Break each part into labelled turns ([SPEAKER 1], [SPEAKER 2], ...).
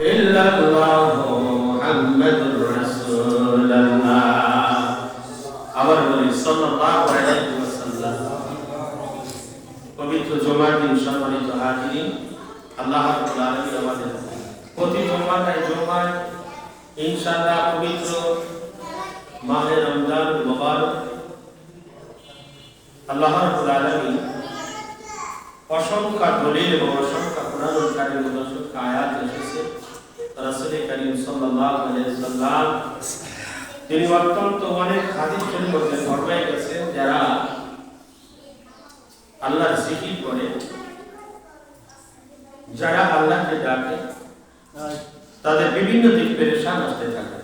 [SPEAKER 1] ইল্লাল্লাহু মুহাম্মাদুর রাসূলুল্লাহ পবিত্র জুমার দিন সম্মানিত হাজিরিন পবিত্র মাহে রমজান মুবারক আল্লাহ রাব্বুল আলামিন অসংখ্য দলিল এবং অসংখ্য কোরআন কারিমের অসংখ্য আয়াত এসেছে। তিনি অত্যন্ত অনেক হাদিস শরীফের মধ্যে গেছেন যারা আল্লাহর জিকির করে, যারা আল্লাহকে ডাকে, তাদের বিভিন্ন দিক পেরেশান আসতে থাকে।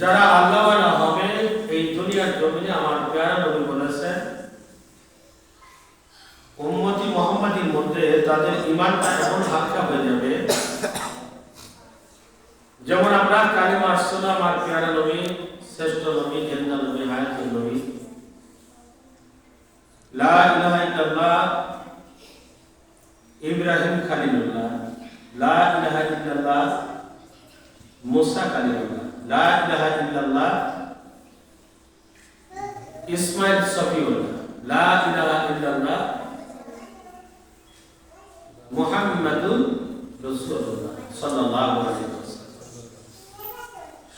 [SPEAKER 1] যারা আল্লাহওয়ালা হবে, এই দুনিয়ার জমিনে আমার প্যারা নবী বলেছেন উম্মতি মোহাম্মদীর মধ্যে তাদের ইমানটা এমন হালকা হয়ে যাবে। যেমন আমরা কালিমা আসসালাম আর প্যারা নবী, শ্রেষ্ঠ নবী জেন্দা নবী, হায়াতুল নবী। লা ইলাহা ইল্লাল্লাহ, ইব্রাহিম খালিলুল্লাহ। লা ইলাহা ইল্লাল্লাহ, মুসা কালিমুল্লাহ লা ইলাহা ইল্লাল্লাহ, ইসমাইল সফিউল্লাহ। লা ইলাহা ইল্লাল্লাহ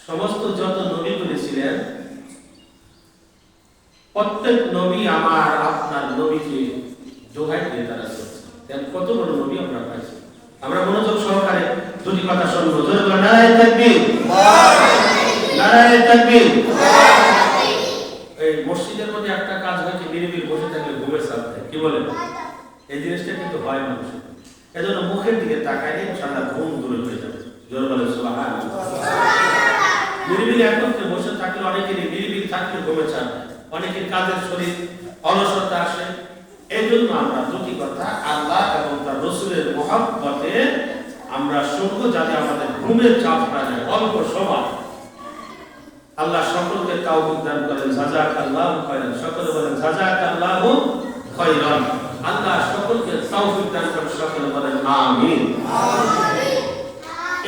[SPEAKER 1] সমস্ত যত নবীগুলি ছিলেন প্রত্যেক নবী আমার আপনার নবীকে দোহাই দিয়ে তারা চলছে। দেন কত বড় নবী আমরা পাইছি। আমরা মনোযোগ সহকারে দুটি কথা শুনব। জোরে বলো নারায়ে তাকবীর। নারায়ে তাকবীর। এই মসজিদের মধ্যে একটা কাজ হয় কি, নিরিবিল বসে থাকলে ঘুমের সাথে কি বলেন? এই জিনিসটা কিন্তু হয় মানুষের। এজন্য মুখের দিকে তাকাইলে সারা ঘুম দূরে হয়ে যাবে। জোরে বলে সুবহানাল্লাহ নিরিবিলি একত্রে বসে থাকলে অনেকেরই নিরিবিলি থাকলে ঘুমে চান অনেকের কাজের শরীর অলসতা আসে। এই জন্য আমরা দুটি কথা আল্লাহ এবং তার রসুলের মহাব্বতে আমরা শুনব যাতে আমাদের ঘুমের চাপ না যায় অল্প সময়। আল্লাহ সকলকে তাওফিক দান করেন। জাযাক আল্লাহ খয়রান। সকলে বলেন জাযাক আল্লাহ খয়রান। আল্লাহ সকলকে তাওফিক দান করেন সকলে বলেন আমিন।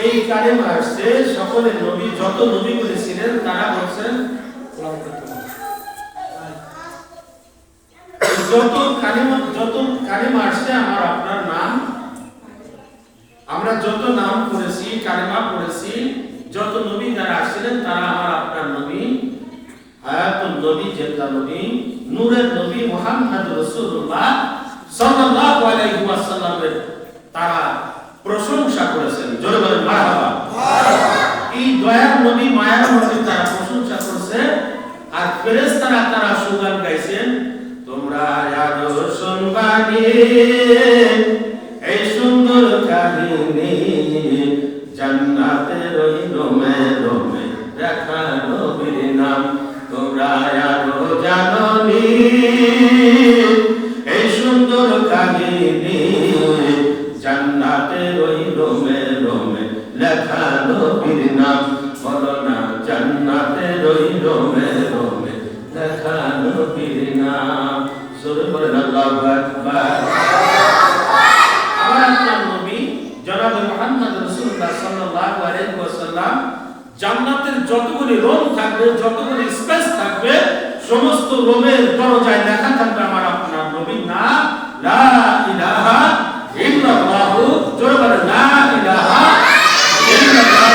[SPEAKER 1] এই কালেমা আসছে সকলের নবী যত নবীগুলি ছিলেন তারা বলছেন যত কালিমা যত কালিমা আসছে আমার আপনার নাম আমরা যত নাম করেছি কালিমা পড়েছি যত নবী যারা আসছিলেন তারা আমার আপনার নবী হায়াতুল নবী জেন্দা নবী নূরের নবী মুহাম্মদ রাসূলুল্লাহ সাল্লাল্লাহু আলাইহি ওয়াসাল্লামের তারা প্রশংসা করেছেন। জোরে বলেন মারহাবা। এই দয়ার নবী মায়ার নবী তারা প্রশংসা করেছে আর ফেরেশতারা তারা সুগান গাইছেন তোমরা আরও শুনবানি এই সুন্দর কাহিনী যতগুলি রুম থাকবে, যতগুলি স্পেস থাকবে, সমস্ত রুমের দরজায় লেখা থাকবে আমার আপনার নবীর নাম, লা ইলাহা ইল্লাল্লাহ, জোরে বলেন, লা ইলাহা ইল্লাল্লাহ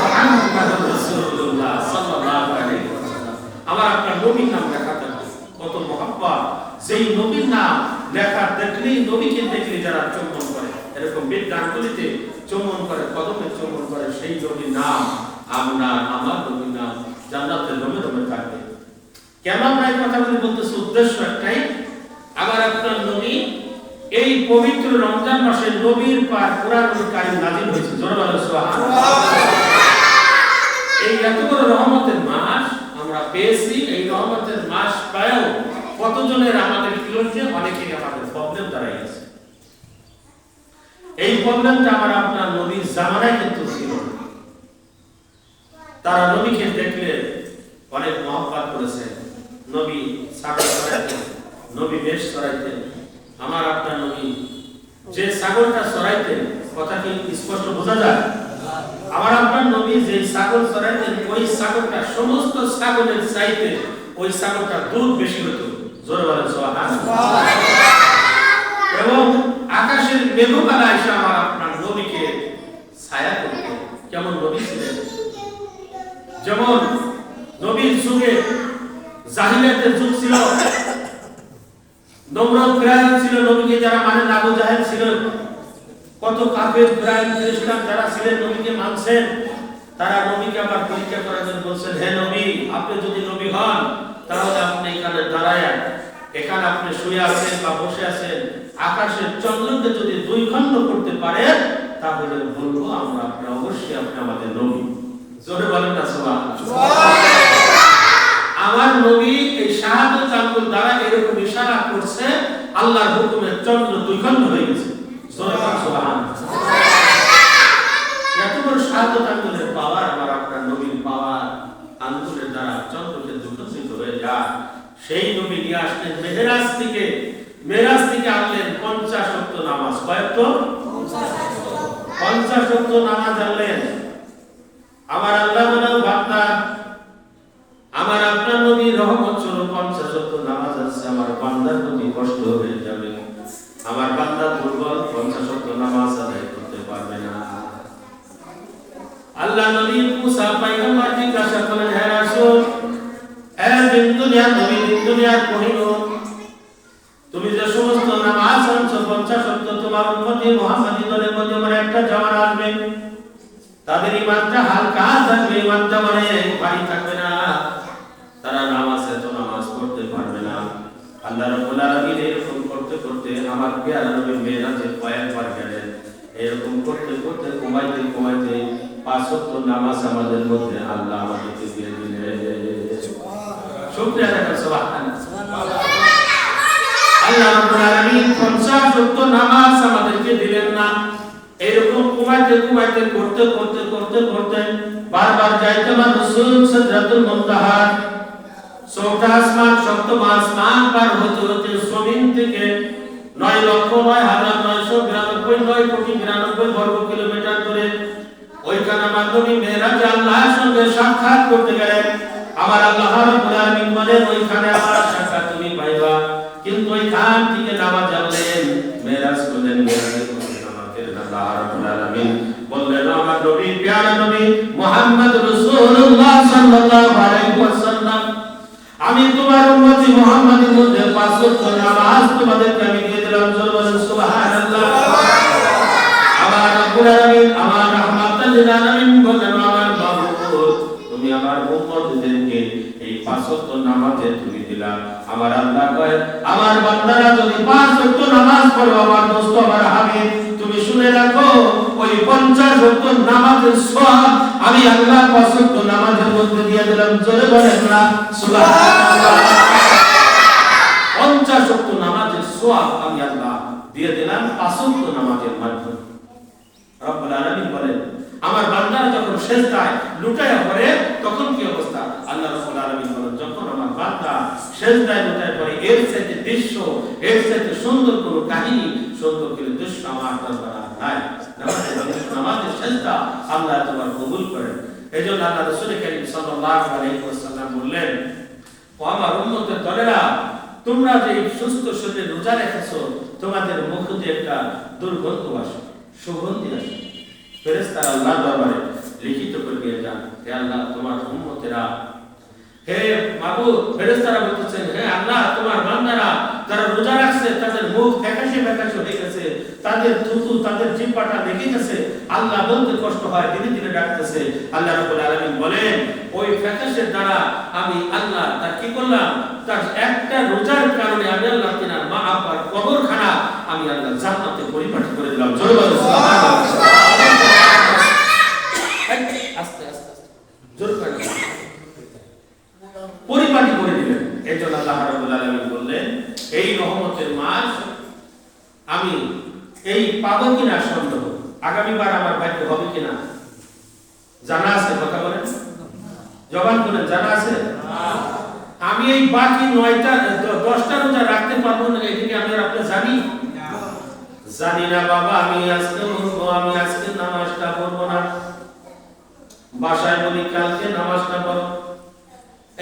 [SPEAKER 1] মুহাম্মাদুর রাসূলুল্লাহ সাল্লাল্লাহু আলাইহি ওয়াসাল্লাম। আমার আপনার নবীর নাম লেখা থাকবে। কত মহব্বত। যেই নবীর নাম লেখা দেখলেই নবীকে দেখলে যারা চুম্বন করে, এরকম বিদ্যাঙ্গুলিতে চুম্বন করে, কদমে চুম্বন করে, সেই নবীর নাম আমরা আমার নবীর নাম রমে রমে থাকবে। কেন আমরা এই কথাগুলি বলতেছি, উদ্দেশ্য একটাই আবার আপনার নবী এই পবিত্র রমজান মাসে নবীর পার কোরআনুল কারীম নাযিল হয়েছে। জোরে এই এত বড় রহমতের মাস আমরা পেয়েছি, এই রহমতের মাস পায়ও কতজনের আমাদের বিরুদ্ধে অনেকেই আমাদের প্রবলেম দাঁড়াই আছে। এই প্রবলেমটা আমার আপনার নবীর জামানায়। তারা নবীকে দেখলে অনেক মহব্বত করেছে। নবী সাগর ছড়াইতেন নবী বেশ ছড়াইতেন আমার আপনার নবী যে ছাগলটা চড়াইতেন কথা কি স্পষ্ট বোঝা যায়? আমার আপনার নবী যে ছাগল চড়াইতেন ওই সাগরটা সমস্ত সাগরের চাইতে ওই সাগরটা দুধ বেশি হতো। জোরে বলেন এবং আকাশের মেঘমালা এসে আমার আপনার নবীকে ছায়া করতে কেমন নবী ছিলেন যেমন নবীর যুগে জাহিলিয়াতের যুগ ছিল, নমরুদ ফিরাউন ছিল, নবীকে যারা মানে আবু জাহেল ছিল কত কাফের, ফিরাউন খ্রিস্টান যারা ছিলেন, নবীকে মানছেন, তারা নবীকে আবার পরীক্ষা করার জন্য বলছেন, হে নবী, আপনি যদি নবী হন, তাহলে আপনি এখানে দাঁড়ায় এখানে আপনি শুয়ে আছেন বা বসে আছেন। আকাশের চন্দ্রকে যদি দুই খণ্ড করতে পারেন, তাহলে বলব আমরা, আপনি অবশ্যই আপনি আমাদের নবী। জোরে বলেন না আমার নবী এই শাহাদত আঙ্গুল দ্বারা এরকম ইশারা করছে, আল্লাহর হুকুমে চন্দ্র দুই খণ্ড হয়ে গেছে। জোরে বলেন সুবহানাল্লাহ। এত বড় শাহাদত আঙ্গুলের পাওয়ার আমার আপনার নবীর পাওয়ার আঙ্গুলের দ্বারা চন্দ্রকে দুঃখিত হয়ে যায়। সেই নবী নিয়ে আসলেন মেহেরাজ থেকে। মেহেরাজ থেকে আনলেন পঞ্চাশ নামাজ। কয়েকটো পঞ্চাশ অক্ত নামাজ আনলেন। আমার আল্লাহ বলেন বান্দা আমার আপনার নবী রহমত স্বরূপ পঞ্চাশ অক্ত নামাজ আছে আমার বান্দার প্রতি কষ্ট হয়ে যাবে আমার বান্দা দুর্বল পঞ্চাশ অক্ত নামাজ আদায় করতে পারবে না আল্লাহ নবী মুসা পয়গম্বর জিজ্ঞাসা করলেন হে রাসূল হে দিন দুনিয়ার নবী দিন দুনিয়ার কহিনুর তুমি যে সমস্ত নামাজ আনছো পঞ্চাশ অক্ত তোমার উম্মতি মুহাম্মাদি দলের মধ্যে আমার একটা জামান আসবে তাদের ইমানটা হালকা থাকবে ইমানটা মানে ভারী থাকবে না তারা নামাজ এত নামাজ পড়তে পারবে না আল্লাহ রাব্বুল আলামিন এরকম করতে করতে আমার পেয়ারা নবী মেরাজে কয়েকবার গেলেন এরকম করতে করতে কমাইতে কমাইতে পাঁচ নামাজ আমাদের মধ্যে আল্লাহ আমাদেরকে দিয়ে দিলেন শুকরিয়া দেখান সুবহানাল্লাহ। আল্লাহ রাব্বুল আলামিন 50 ওয়াক্ত নামাজ আমাদেরকে দিলেন না। এরকম কুমাইতে কুমাইতে করতে করতে করতে করতে বারবার যাইতে আমার রাসূল সিদরাতুল মুনতাহা চৌঠা আসমান, সপ্তম আসমান পার হতে হতে জমিন থেকে নয় লক্ষ নয় হাজার নয়শো বিরানব্বই, নয় কোটি বিরানব্বই বর্গ কিলোমিটার দূরে ওইখানে আমার নবী মেহরাজ আল্লাহর সঙ্গে সাক্ষাৎ করতে গেলেন আমার ওইখানে আমার সাক্ষাৎ তুমি পাইবা। কিন্তু ওইখান থেকে আল্লাহ রাব্বুল আলামিন বললেন আমি তোমার উম্মতি মুহাম্মাদের মধ্যে পাঁচ নামাজ তোমাদেরকে আমি দিয়ে দিলাম সুবহানাল্লাহ আমার রাব্বুল আলামিন আমার রাহমাতাল আলামিন বলেন আমার মাহবুব তুমি আমার উম্মতদেরকে এই পাঁচ ওয়াক্ত নামাজে তুমি দিলা। আমার আল্লাহ কয়, আমার বান্দারা যদি পাঁচ ওয়াক্ত নামাজ পড়ো, আমার দোস্ত, আমার হাবিব, তুমি শুনে রাখো, ওই 50 ওয়াক্ত নামাজের সওয়াব আমি আল্লাহ পাঁচ ওয়াক্ত নামাজের মধ্যে দিয়ে দিলাম। জোরে বলেন না, সুবহানাল্লাহ। 50 ওয়াক্ত নামাজের সওয়াব আমি আল্লাহ দিয়ে দিলাম পাঁচ ওয়াক্ত নামাজের মাধ্যমে। রব্বুল আলামিন বলেন আমার বান্দারা যখন সেজদায় লুটায়া পড়ে, তখন কি অবস্থা? আল্লাহ রাব্বুল আলামিন বলেন, যখন আমার বান্দা সেজদায় লুটায় পড়ে, এর চাইতে দৃশ্য, এর চাইতে সুন্দর কোনো কাহিনী, সুন্দর কোনো দৃশ্য আমার দরবারে নাই। নামাজের সেজদা আল্লাহ তোমার কবুল করেন। এজন্য আল্লাহ রাসূল করিম সাল্লাল্লাহু আলাইহি ওয়াসাল্লাম বললেন, ও আমার উম্মতের দলেরা, তোমরা যে সুস্থ শরীরে রোজা রেখেছো, তোমাদের মুখ দিয়ে একটা দুর্গন্ধ আসে, সুগন্ধি আসে। ফেরেশতারা আল্লাহ দরবারে লিখিত করে যান, হে আল্লাহ, তোমার উম্মতেরা। হে মাবুদ, ফেরেশতারা বলতেছেন, হে আল্লাহ, তোমার বান্দারা যারা রোজা রাখছে, তাদের মুখ ফ্যাকাশে ফ্যাকাশে হয়ে গেছে, তাদের থুতু, তাদের জিহ্বাটা লেগে গেছে আল্লাহ বলতে কষ্ট হয়, দিনে দিনে ডাকতেছে। আল্লাহ রাব্বুল আলামিন বলেন, ওই ফ্যাকাশের দ্বারা আমি আল্লাহ, তার কি করলাম? তার একটা রোজার কারণে আমি আল্লাহ তিনার মা আব্বার কবরখানা আমি আল্লাহ জান্নাতে পরিপাটি করে দিলাম। জোরে বলো আস্তে আস্তে আস্তে জোরে করে পরিপাটি করে দিলেন এই জন্য আল্লাহ রাব্বুল আলামিন বললেন এই রহমতের মাস আমি এই পাবো কিনা সন্দেহ আগামীবার আমার ভাগ্য হবে কিনা? জানা আছে কথা বলেন? জবান করেন জানা আছে? আমি এই বাকি নয়টা দশটা রোজা রাখতে পারব না, এদিকে আমি আপনি জানি? জানি না বাবা, আমি আজকে বলব আমি আজকে নামাজটা পড়ব না। বাসায় বলি, কালকে নামাজটা পড়ো।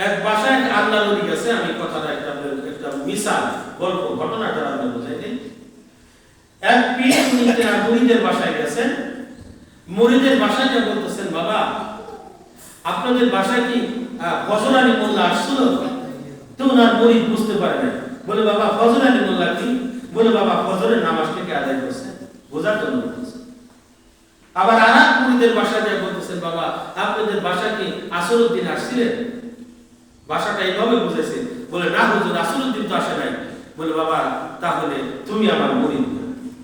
[SPEAKER 1] এক বাসায় আল্লাহ গেছে আমি কথাটা একটা একটা মিসাল গল্প, ঘটনাটা আমি বোঝাই দিই। এক পীর বাসায় গেছেন। বাসায় গিয়ে বলতেছেন, বাবা, আপনাদের বাসায় কি ফজর আলী মোল্লা আসছিল? তো ওনার মুরিদ বুঝতে পারে না বলে, বাবা মোল্লা কি? বলে, বাবা ফজরের নামাজ থেকে আদায় করছে। বোঝার জন্য আবার আর এক মুরিদের বাসায় গিয়ে বলতেছেন, বাবা, আপনাদের বাসায় কি আসরুদ্দিন আসছিলেন? ভাষাটা এইভাবে বুঝেছে বলে, না হুজুর, আসরুদ্দিন তো আসে নাই। বলে, বাবা, তাহলে তুমি আমার মুরিদ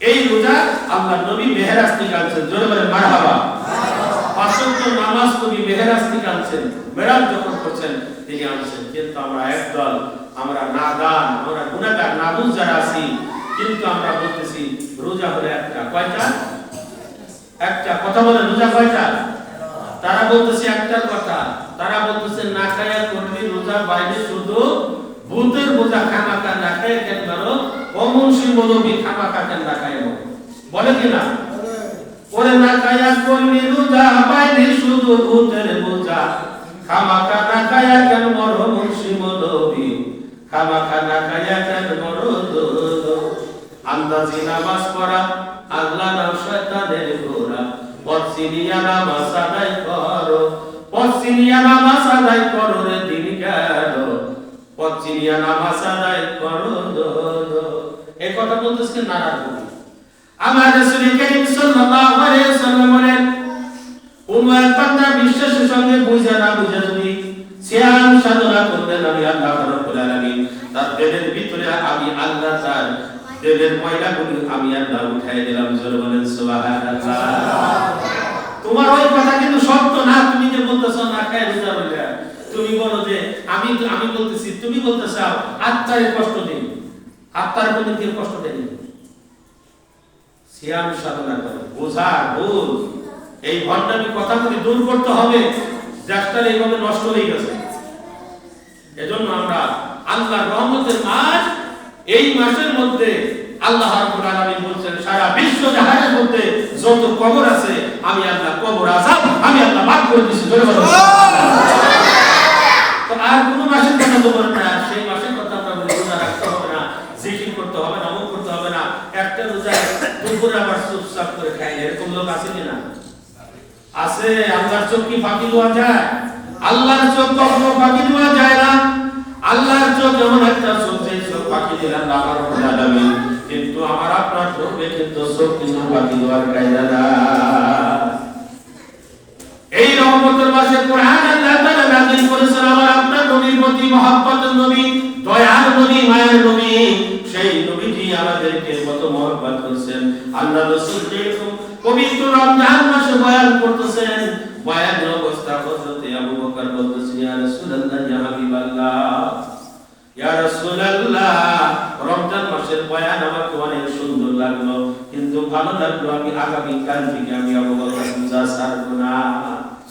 [SPEAKER 1] এই রোজা আল্লাহ নবী মেহরাজ থেকে আনছেন। জোরে বলে মারহাবা। পাঁচক্য নামাজ নবী মেহরাজ থেকে আনছেন। মেরাজ যখন করছেন, তিনি আনছেন। কিন্তু আমরা একদল, আমরা নাদান, আমরা গুণাগার নাবুজ যারা আছি, কিন্তু আমরা বলতেছি, রোজা হলো একটা। কয়টা? একটা। কথা বলে রোজা কয়টা? তারা বলতেছে একটা কথা। তারা বলতেছে, না খায়া করবি রোজা বাইরে শুধু ভূতের বোঝা খামাকা না খায় কেন মারো অমুনসি মদবি খামাকা কেন না খায় বলে কিনা ওরে না খায়া করবি রোজা বাইরে শুধু ভূতের বোঝা। কেন কেন। আন্দাজি নামাজ পড়া, আল্লাহ নাম শয়তানের গোরা পশ্চিমিয়া নামাজ আদায় করো পশ্চিমিয়া নামাজ আদায় করো রে দিন গেল করো দো দো। এই কথা বলতেছে কবি আমার রাসূল করিম সাল্লাল্লাহু আলাইহি ওয়াসাল্লাম বলেন এক বান্দা বিশ্বাসের সঙ্গে বুঝা না বুঝা যদি সিয়াম সাধনা করবেন আমি আল্লাহ রাব্বুল আলামিন। তার দেহের ভিতরে আমি আল্লাহ তার দেহের ময়লাগুলি আমি আল্লাহ উঠাই দিলাম। জোরে বলেন সুবহানাল্লাহ। তোমার ওই কথা কিন্তু সত্য না তুমি যে বলতেছো না খায় রোজা বলে তুমি বলো যে, আমি আমি বলতেছি, তুমি বলতে চাও, আত্মার কষ্ট দিন। আত্মার কোনো দিয়ে কষ্ট দেয়নি। সিয়াম সাধনা করো বোঝা ভুল। এই ভণ্ডামি কথাগুলি দূর করতে হবে যাত্রার এইভাবে নষ্ট হয়ে গেছে। এজন্য আমরা আল্লাহর রহমতের মাস, এই মাসের মধ্যে আল্লাহ রাব্বুল আলামিন বলছেন, সারা বিশ্ব জাহানের মধ্যে যত কবর আছে, আমি আল্লাহ কবর আযাব আমি আল্লাহ মাফ করে দিছি। জোরে আর কোন মাসের কথা তো না। সেই মাসের কথা আমরা বলি রোজা রাখতে হবে না, জিকির করতে হবে না, অমুক করতে হবে না। একটা রোজা দুপুরে আবার চুপচাপ করে খাই এরকম লোক আছে কি আছে, আল্লাহর চোখ কি ফাঁকি দেওয়া যায়? আল্লাহর চোখ কখনো ফাঁকি দেওয়া যায় না। আল্লাহর চোখ যেমন একটা চোখ সেই চোখ ফাঁকি না আমার রব্বুল আলামিন কিন্তু আমার আপনার চোখে কিন্তু চোখ কিন্তু ফাঁকি দেওয়ার কায়দা এই রহমতের মাসে কোরআন আল্লাহ নাযিল করেছেন আমার আপনার নবীর প্রতি মহব্বতের নবী, দয়ার নবী, মায়ের নবী, সেই নবীজি আমাদেরকে কত মহব্বত করেছেন। আল্লাহ রাসূল পবিত্র রমজান মাসে বয়ান করতেছেন, বয়ানের অবস্থা হযরত আবু বকর বলতেছেন ইয়া রাসূলুল্লাহ, ইয়া হাবিবাল্লাহ, ইয়া রাসূলুল্লাহ, রমজান মাসের বয়ান আমাকে অনেক সুন্দর লাগল, কিন্তু ভালো লাগল আমি আগামী কাল থেকে আমি আবু বকর পূজা ছাড়বো না।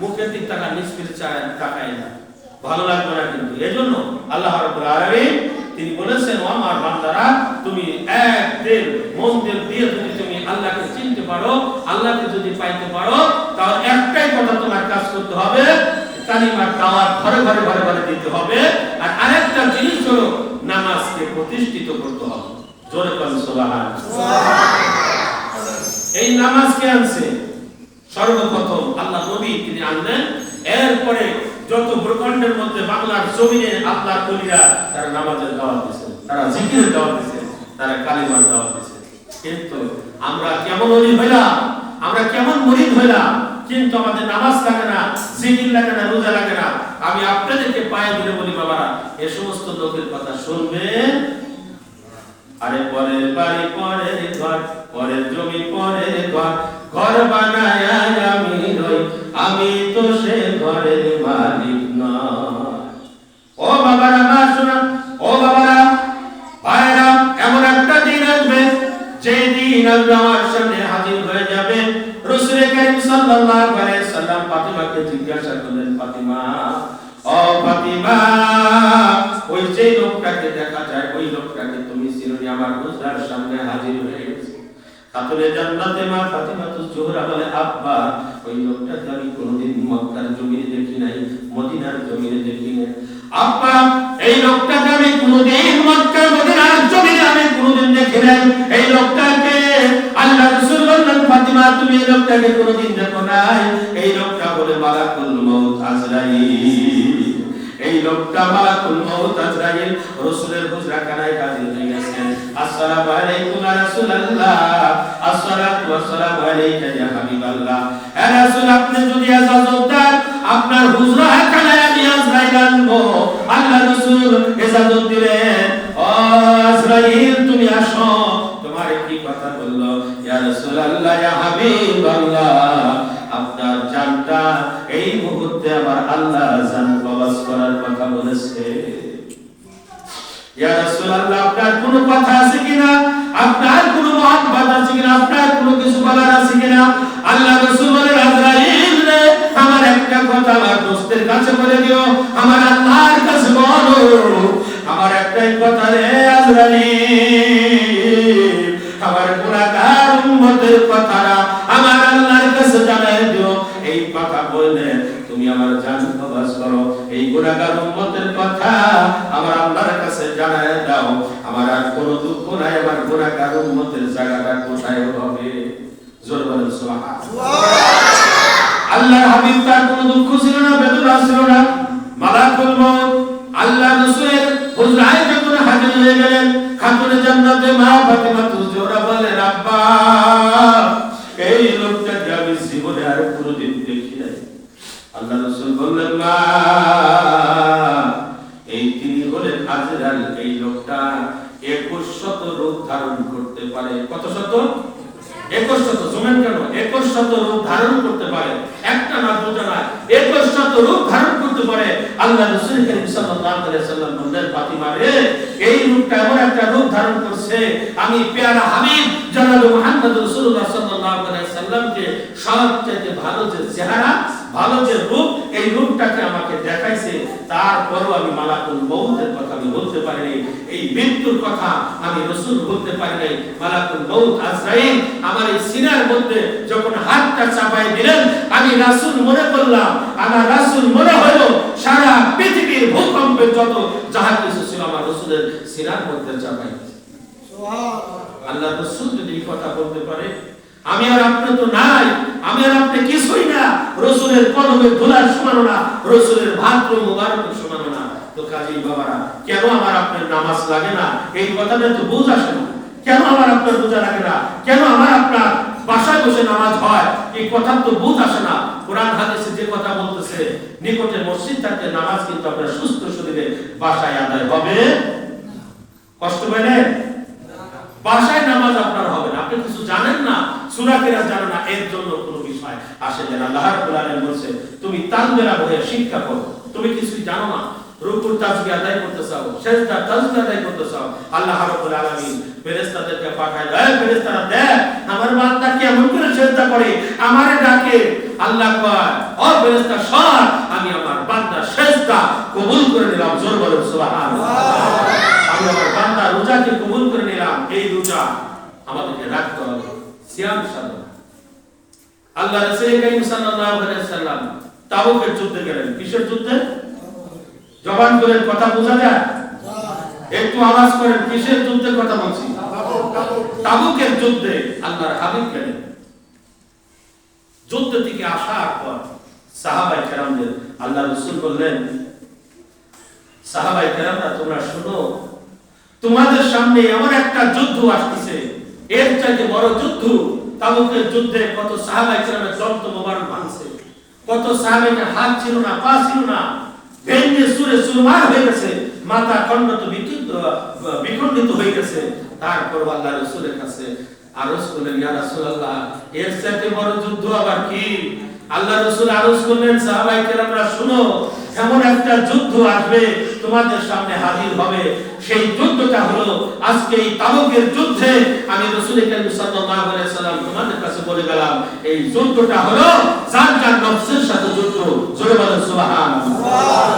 [SPEAKER 1] মুখের দিক টাকা নিষ্পিল চায় তাকায় না। ভালো লাগবে না কিন্তু। এজন্য আল্লাহ রাব্বুল আলামিন তিনি বলেছেন ও আমার বান্দারা তুমি এক দিল মন দিল দিয়ে যদি তুমি আল্লাহকে চিনতে পারো আল্লাহকে যদি পাইতে পারো তাহলে একটাই কথা তোমার কাজ করতে হবে কালিমার দাওয়াত ঘরে ঘরে ঘরে ঘরে দিতে হবে আর আরেকটা জিনিস হলো নামাজকে প্রতিষ্ঠিত করতে হবে। জোরে সুবহান এই নামাজকে আনছে? সর্বপ্রথম আল্লাহ নবী তিনি আনলেন। এরপরে যত ভূখণ্ডের মধ্যে বাংলার জমিনে আল্লাহর কলিরা তারা নামাজের দাওয়াত দিয়েছে তারা জিকিরের দাওয়াত দিয়েছে তারা কালিমার দাওয়াত দিয়েছে কিন্তু আমরা কেমন অলি হইলাম? আমরা কেমন মরিদ হইলাম? কিন্তু আমাদের নামাজ লাগে না, জিকির লাগে না, রোজা লাগে না। আমি আপনাদেরকে পায়ে ধরে বলি, বাবারা, এ সমস্ত লোকের কথা শুনবেন আরে পরের বাড়ি, পরের ঘর, পরের জমি, পরের ঘর ঘর বানায় আমি রই, আমি তো সে ঘরের মালিক নয়। ও বাবারা, মা, শোনা, ও বাবারা ভাইরা এমন একটা দিন আসবে যে দিন আল্লাহ আমার সামনে হাজির হয়ে যাবে। রাসূল করিম সাল্লাল্লাহু আলাইহি সাল্লাম ফাতিমাকে জিজ্ঞাসা করলেন, ফাতিমা, ও ফাতিমা, ওই যে লোকটাকে দেখা যায়, ওই লোকটাকে চিরনি আমার হুজরার সামনে হাজির হয়ে গেছে খাতুনে জান্নাতে মা ফাতিমা তো জোহরা বলে, আব্বা, ওই লোকটাকে আমি কোনোদিন মক্কার জমিনে দেখি নাই, মদিনার জমিনে দেখি নাই। আব্বা, এই লোকটাকে আমি কোনোদিন মক্কা মদিনার জমিনে আমি কোনোদিন দেখি নাই। এই লোকটাকে আল্লাহ রাসূল বললেন, ফাতিমা, তুমি এই লোকটাকে কোনোদিন দেখো নাই। এই লোকটা বলে মালাকুল মউত আজরাইল। এই লোকটা মালাকুল মউত আজরাইল, রাসূলের হুজরা খানায় হাজির হয়ে গেছেন। আসসালামু আলাইকুম ইয়া রাসূলুল্লাহ। আসসালাতু ওয়াসসালামু আলাইকা ইয়া হাবিবাল্লাহ। হে রাসূল, আপনি যদি ইজাজত দেন, আপনার হুজরা খানায় আমি আজরাইল আনব। আল্লাহ রাসূল ইজাজত দিলেন। ও আজরাইল, তুমি আসো। তোমার কি কথা বলল, ইয়া রাসূলুল্লাহ, ইয়া হাবিবাল্লাহ, আপনার জানটা এই মুহূর্তে আমার আল্লাহ জান কবজ করার কথা বলেছে, ইয়া রাসূলুল্লাহ, আপনার কোনো কথা আছে কিনা? আপনার কোনো মহব্বত আছে কিনা? আপনার কোনো কিছু বলার আছে কিনা? আল্লাহ রাসূল বলে আজরাইল রে, আমার একটা কথা আমার দোস্তের কাছে বলে দিও। আমার আল্লাহর কাছে বলো, আমার একটাই কথা রে, আজরাইল। আমার গুনাহগার উম্মতের কথাটা আমার আল্লাহর কাছে জানাই দিও। এই কথা বললে তুমি আমার জান কবজ করো। এই গুনাহগার উম্মতের কথা আমার আল্লাহর কাছে জানাই দাও। আমার আর কোনো দুঃখ নাই, আমার গুনাহগার উম্মতের জায়গাটা কোথায় হবে? জোর বলেন, সুবহানাল্লাহ। আল্লাহর হাবিব তার কোনো দুঃখ ছিল না, বেদনা ছিল না। মালাকুল মউত, আল্লাহ রাসূলের হুজরায় যখন হাজির হয়ে গেলেন, খাতুনে জান্নাতে মা ফাতিমা তুজোরা বলেন আব্বা এই লোকটাকে আমি জীবনে আর কোনোদিন দেখি নাই আল্লাহ রাসূল বললেন মা এই তিনি হলেন আজরাল এই লোকটা একুশ শত রূপ ধারণ করতে পারে। কত শত? একুশ শত জমেন কেন? একুশ শত রূপ ধারণ করতে পারে। একটা না দুটো না, একুশ শত রূপ ধারণ করতে পারে। আল্লাহ রাসূল করিম সাল্লাল্লাহু আলাইহি সাল্লাম বললেন, ফাতিমা রে, এই রূপটা এমন একটা রূপ ধারণ করছে, আমি পেয়ারা হাবিব, জনাব মুহাম্মদ রাসূলুল্লাহ সাল্লাল্লাহু আলাইহি সাল্লামকে সবচেয়ে ভালো যে চেহারা ভালো যে রূপ এই রূপটাকে আমাকে দেখাইছে তারপরও আমি মালাকুল মউতের কথা আমি বলতে পারিনি এই মৃত্যুর কথা আমি রসুল বলতে পারি নাই। মালাকুল মউত আজরাইল আমার এই সিনার মধ্যে যখন হাতটা চাপাই দিলেন আমি রাসূল মনে করলাম আমার রাসূল মনে হলো সারা পৃথিবীর ভূকম্পে যত যাহা কিছু ছিল আমার রসুলের সিনার মধ্যে চাপাই আল্লাহ রসুল যদি কথা বলতে পারে আমি আর আপনি তো নাই, আমি আর আপনি কিছুই না। রসুলের কলমে ধুলার সমানো না রসুলের ভাদ্র মুবারকের সমানো না তো কাজী বাবারা, কেন আমার আপনার নামাজ লাগে না? এই কথাটা তো বুঝ আসে না। কেন আমার আপনার বোঝা লাগে না? কেন আমার আপনার বাসায় বসে নামাজ হয়? এই কথা তো বুঝ আসে না। কোরআন হাদিসে যে কথা বলতেছে, নিকটে মসজিদ থাকতে নামাজ কিন্তু আপনার সুস্থ শরীরে বাসায় আদায় হবে। কষ্ট পেলেন বাসায় নামাজ আপনার হবে না। আপনি কিছু জানেন না সুরাকেরা জানে না, এর জন্য কোনো বিষয় আসে যে আল্লাহ রাব্বুল আলামিন বলছে তুমি তানবেলা হয়ে শিক্ষা করো। তুমি কিছুই জানো না। রুকুর তাসবিহ আদায় করতে চাও, সেজদা তাসবিহ আদায় করতে চাও। আল্লাহ রাব্বুল আলামিন ফেরেশতাদেরকে পাঠায় এই ফেরেশতারা, দেখ, আমার বান্দা কেমন করে সেজদা করে? আমারে ডাকে। আল্লাহ কয়, ও ফেরেশতা, সর, আমি আমার বান্দা সেজদা কবুল করে নিলাম। জোর বলে সুবহানাল্লাহ আমি আমার বান্দা রোজাকে কবুল করে নিলাম এই রোজা আমাদেরকে রাখতে হবে। সিয়াম সাধনা। আল্লাহ রাসূল করিম সাল্লাল্লাহু আলাইহি সাল্লাম তাবুকের যুদ্ধে গেলেন। কিসের যুদ্ধে? জবান করে কথা বোঝা যায়? একটু আওয়াজ করেন, কিসের যুদ্ধে কথা বলছি? তাবুকের যুদ্ধে আল্লাহর হাবিব গেলেন। যুদ্ধ থেকে আসার পর সাহাবাই কেরামদের আল্লাহ রসুল বললেন সাহাবাই কেরামরা তোমরা শুনো, তোমাদের সামনে এমন একটা যুদ্ধ আসতেছে এর চাইতে বড় যুদ্ধ তাবুকের যুদ্ধে কত সাহাবাই কেরামের দন্ত মোবারক ভাঙছে। কত সাহাবাইকে হাত ছিল না, পা ছিল না ভেঙে সুরে সুরমার হয়ে গেছে, মাথা খণ্ডত বিখণ্ডিত হয়ে গেছে। তারপর আল্লাহ রসুলের কাছে আরজ করলেন, ইয়া রাসূলুল্লাহ, এর চাইতে বড় যুদ্ধ আবার কি? আল্লাহ রসুল আরজ করলেন সাহাবাই কেরামরা শুনো, এমন একটা যুদ্ধ আসবে তোমাদের সামনে হাজির হবে। সেই যুদ্ধটা হলো আজকে এই তাবুকের যুদ্ধে আমি রসুল করিম সাল্লাল্লাহু আলাইহি সাল্লাম তোমাদের কাছে বলে গেলাম, এই যুদ্ধটা হলো যার যার নফসের সাথে যুদ্ধ। জোরে বলেন সুবহানাল্লাহ।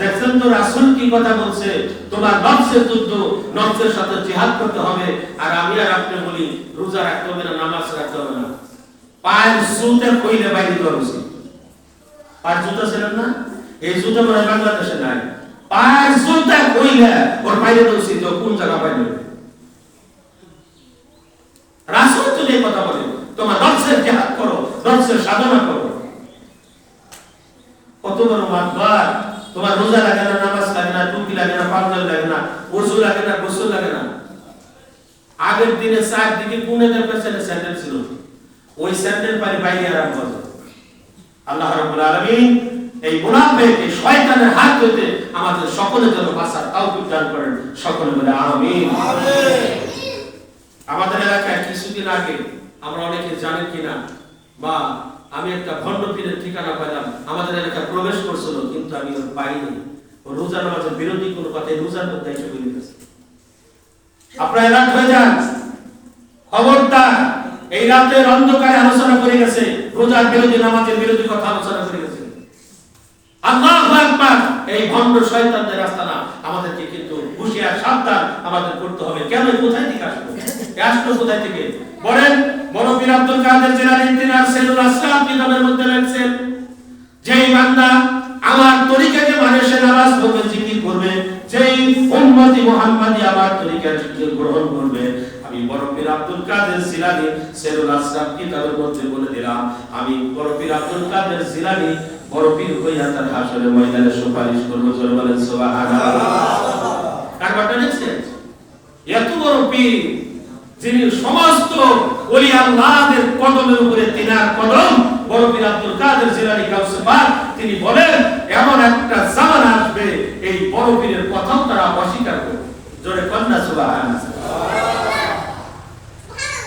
[SPEAKER 1] দেখছেন তো রাসূল কি কথা বলছে? তোমার নফসের যুদ্ধ, নফসের সাথে জিহাদ করতে হবে। আর আমি আর আপনি বলি, রোজা রাখতে হবে না, নামাজ রাখতে হবে না। পায়ের জুতে কইলে বাইরে করা উচিত। পায়ের জুতা ছিলেন না? এই জুতা মনে বাংলাদেশে নাই। পায়ের জুতা কইলে ওর বাইরে দেওয়া উচিত কোন জায়গা বাইরে রাসূল যদি এই কথা বলে, তোমার নফসের জিহাদ করো নফসের সাধনা করো। কত বড় মাতবার, তোমার রোজা লাগে না, নামাজ লাগে না, টুপি লাগে না, পাঞ্জাবি লাগে না ওযু লাগে না, গোসল লাগে না। আগের দিনে চার দিকে পুনেদের পেছনে স্যান্ডেল ছিল? ওই স্যান্ডেল পারি বাইরে আরাম করে। আল্লাহ রাব্বুল আলামিন এই মুনাফিক এই শয়তানের হাত হইতে আমাদের সকলের জন্য বাঁচার তৌফিক দান করেন সকলে বলে আমিন। আমাদের এলাকায় কিছুদিন আগে আমরা অনেকে জানেন কিনা? বা আমি একটা ভণ্ড পীরের ঠিকানা পেলাম। আমাদের এলাকায় প্রবেশ করছিল কিন্তু আমি ওর পাইনি। ও রোজা নামাজের বিরোধী কোনো কথা রোজার মধ্যে এসে বলে গেছে আপনারা এলাক হয়ে যান। খবরদার এই রাতের অন্ধকারে আলোচনা করে গেছে। রোজার বিরোধী নামাজের বিরোধী কথা আলোচনা করে এই ভণ্ড শয়তানদের আস্তানা আমাদেরকে কিন্তু হুঁশিয়ার, সাবধান আমাদের করতে হবে। কেন? কোথায় থেকে আসলো? আসলো কোথায় থেকে? বলেন বড় বীর আব্দুল কাদের জেলার ইন্তিনার সেলুল আসলাম কিতাবের মধ্যে লেখছেন, যেই বান্দা আমার তরিকাকে মানে সে নামাজ পড়বে, জিকির করবে। যেই উম্মতি মুহাম্মাদি আমার তরিকার জিকির গ্রহণ করবে। আমি বড় পীর আব্দুল কাদের জিলানী সেলুল আসলাম কিতাবের মধ্যে বলে দিলাম, আমি বড় পীর আব্দুল কাদের জিলানী বড় পীর হইয়া তার হাসরের ময়দানে সুপারিশ করব জোরে বলেন সুবহানাল্লাহ। কার কথা দেখছেন এত বড় পীর যিনি সমস্ত ওলি আল্লাহদের কদমের উপরে তিনার কদম বড় পীর আব্দুল কাদের জিলানী গাউসে পাক তিনি বলেন এমন একটা জামান আসবে এই বড় পীরের কথাও তারা অস্বীকার করবে। জোরে কন্যা সুবহানাল্লাহ।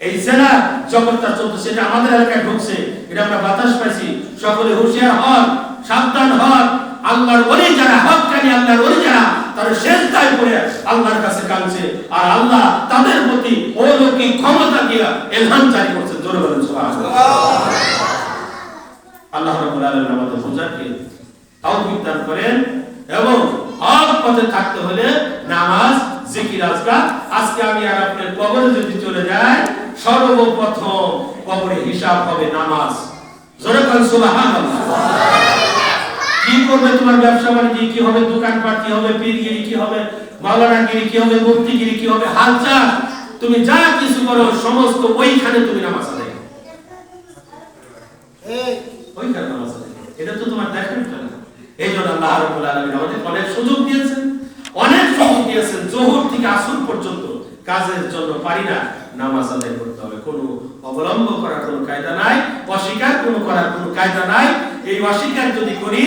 [SPEAKER 1] এই জেনা জগৎটা চলছে সেটা আমাদের এলাকায় ঢুকছে এটা আমরা বাতাস পাইছি। সকলে হুঁশিয়ার হন সাবধান হন। আল্লাহর ওলি যারা হককারী আল্লাহর ওলি যারা তারা শেষ দায় করে আল্লাহর কাছে কাঁদছে। আর আল্লাহ তাদের প্রতি অলৌকিক ক্ষমতা দিয়ে এলহাম জারি করছেন জোরে বলেন সুবহানাল্লাহ। আল্লাহ রাব্বুল আলামিন আমাদের বোঝাকে তৌফিক দান করেন এবং হক পথে থাকতে হলে নামাজ জিকির আজকার আজকে আমি আর আপনার কবরে যদি চলে যাই সর্বপ্রথম কবরে হিসাব হবে নামাজ। জোরে কোন কি করবে তোমার ব্যবসা বাণিজ্য? কি হবে দোকানপাট? কি হবে পীরগিরি? কি হবে মাওলানাগিরি? কি হবে মুফতিগিরি? কি হবে হাল চাষ তুমি যা কিছু করো সমস্ত ওইখানে তুমি নামাজ আদায় করো। ওইখানে নামাজ আদায় এটা তো তোমার দেখার বিষয় এই জন্য আল্লাহ রাব্বুল আলামিন আমাদের অনেক সুযোগ দিয়েছেন। অনেক সুযোগ দিয়েছেন। জোহর থেকে আসর পর্যন্ত কাজের জন্য পারি না। নামাজ আদায় করতে হবে। কোনো অবলম্ব করার কোনো কায়দা নাই, অস্বীকার কোনো করার কোনো কায়দা নাই। এই অস্বীকার যদি করি,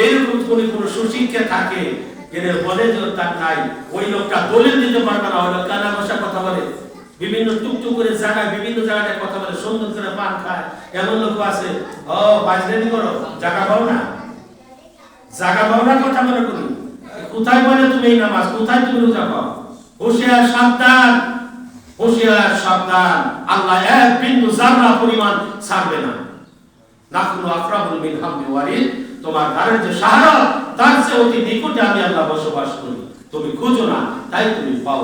[SPEAKER 1] এইরকম কোনো কোনো সুশিক্ষা থাকে বলে যে তার নাই। ওই লোকটা দিতে পারবে না, ওই লোক কানা কথা বলে। বিভিন্ন টুকটুক করে জায়গায় বিভিন্ন কথা বলে, সুন্দর করে পান খায়। এমন লোক আছে। ও করো জায়গা পাও না। জায়গা পাও না কথা মনে করি। কোথায় বলে তুমি এই নামাজ? কোথায় তুমি রোজা পাও? হুঁশিয়ার, সাবধান। হুঁশিয়ার, সাবধান। আল্লাহ এক বিন্দু জাররা পরিমাণ ছাড়বে না। নাহনু আফরাবুল মিন হামদি ওয়ারিদ, তোমার ঘরের যে সাহারা, তার চেয়ে অতি নিকটে আমি আল্লাহ বসবাস করি। তুমি খুঁজো না, তাই তুমি পাও